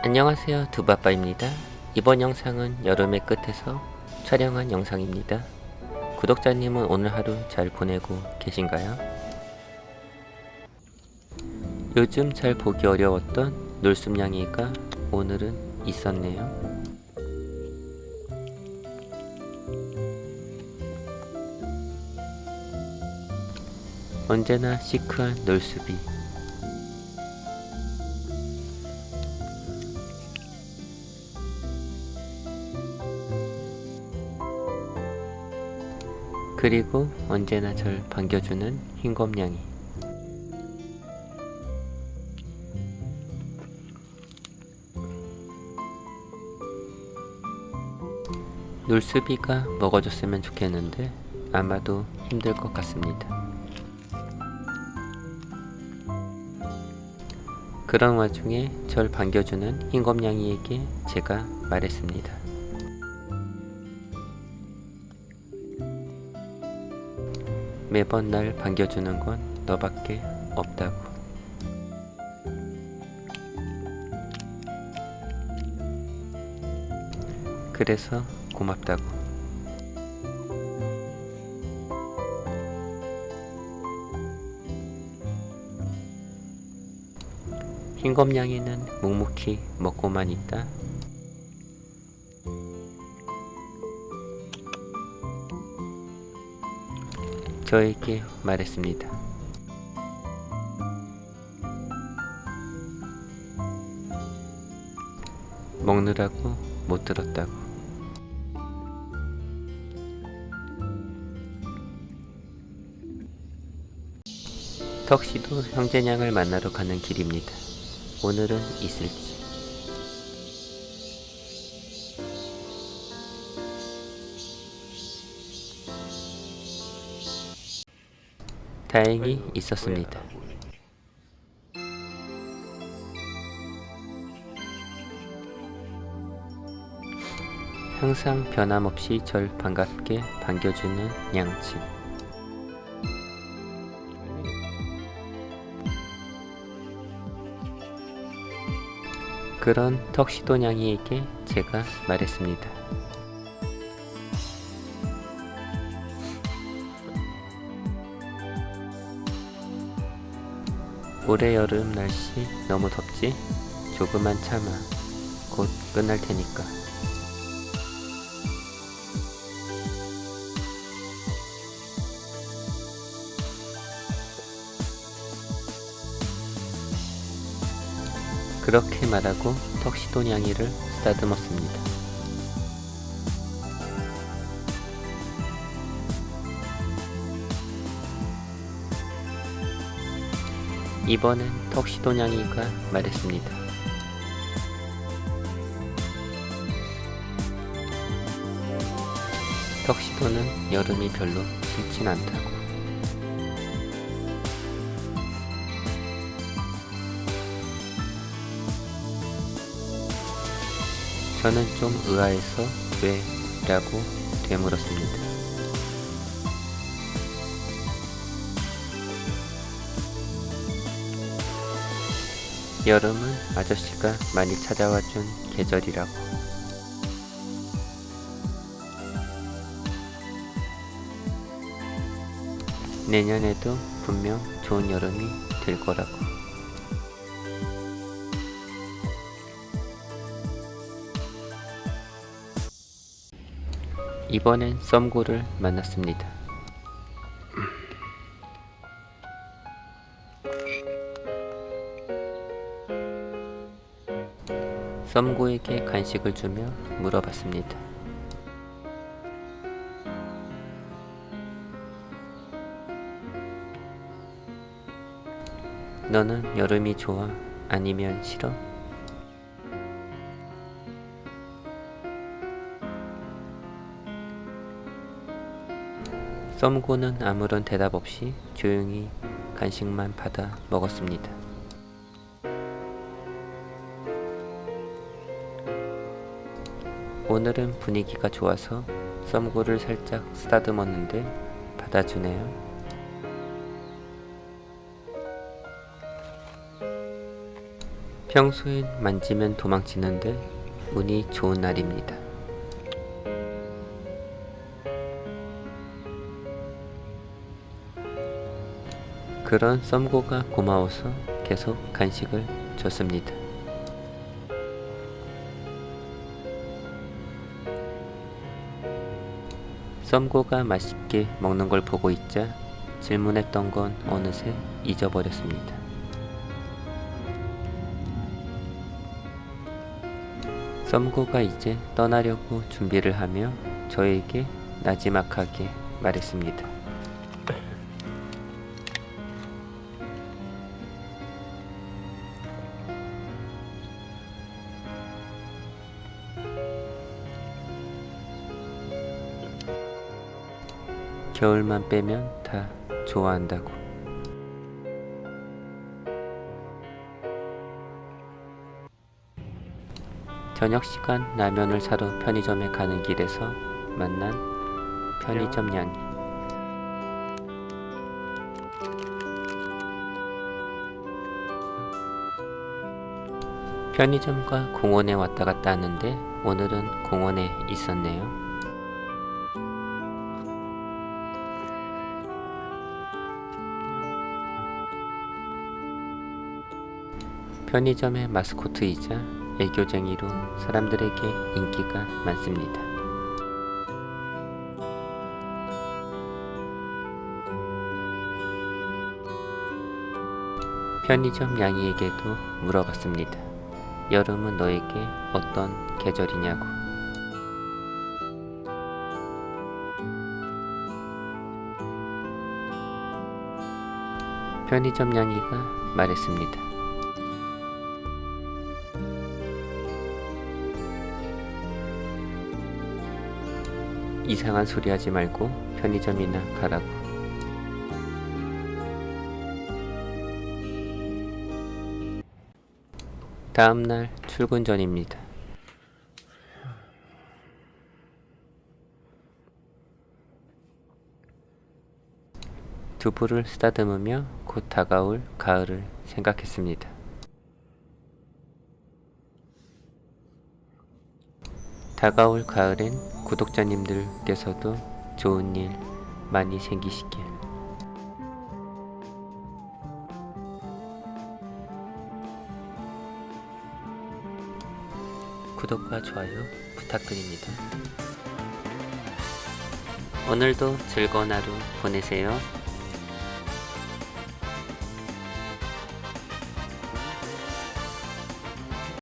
안녕하세요. 두바빠입니다. 이번 영상은 여름의 끝에서 촬영한 영상입니다. 구독자님은 오늘 하루 잘 보내고 계신가요? 요즘 잘 보기 어려웠던 놀숨냥이가 오늘은 있었네요. 언제나 시크한 놀수비 그리고 언제나 절 반겨주는 흰검냥이 놀수비가 먹어줬으면 좋겠는데 아마도 힘들 것 같습니다. 그런 와중에 절 반겨주는 흰검냥이에게 제가 말했습니다. 매번 날 반겨주는 건 너밖에 없다고. 그래서 고맙다고. 흰검냥이는 묵묵히 먹고만 있다. 저에게 말했습니다. 먹느라고 못 들었다고. 턱시도 형제냥을 만나러 가는 길입니다. 오늘은 있을지. 다행히 있었습니다. 항상 변함없이 절 반갑게 반겨주는 양친. 그런 턱시도 냥이에게 제가 말했습니다. 올해 여름 날씨 너무 덥지? 조금만 참아. 곧 끝날 테니까. 그렇게 말하고 턱시도 냥이를 쓰다듬었습니다. 이번엔 턱시도 냥이가 말했습니다. 턱시도는 여름이 별로 싫진 않다고. 저는 좀 의아해서 왜? 라고 되물었습니다. 여름은 아저씨가 많이 찾아와 준 계절이라고. 내년에도 분명 좋은 여름이 될 거라고. 이번엔 썸구를 만났습니다. 썸구에게 간식을 주며 물어봤습니다. 너는 여름이 좋아? 아니면 싫어? 썸구는 아무런 대답 없이 조용히 간식만 받아 먹었습니다. 오늘은 분위기가 좋아서 썸구를 살짝 쓰다듬었는데 받아주네요. 평소엔 만지면 도망치는데 운이 좋은 날입니다. 그런 썸고가 고마워서 계속 간식을 줬습니다. 썸고가 맛있게 먹는 걸 보고 있자 질문했던 건 어느새 잊어버렸습니다. 썸고가 이제 떠나려고 준비를 하며 저에게 나지막하게 말했습니다. 겨울만 빼면 다 좋아한다고. 저녁 시간 라면을 사러 편의점에 가는 길에서 만난 편의점 양이. 편의점과 공원에 왔다 갔다 하는데 오늘은 공원에 있었네요. 편의점의 마스코트이자 애교쟁이로 사람들에게 인기가 많습니다. 편의점 양이에게도 물어봤습니다. 여름은 너에게 어떤 계절이냐고. 편의점 양이가 말했습니다. 이상한 소리 하지 말고 편의점이나 가라고. 다음날 출근 전입니다. 두부를 쓰다듬으며 곧 다가올 가을을 생각했습니다. 다가올 가을엔 구독자님들께서도 좋은 일 많이 생기시길. 구독과 좋아요 부탁드립니다. 오늘도 즐거운 하루 보내세요.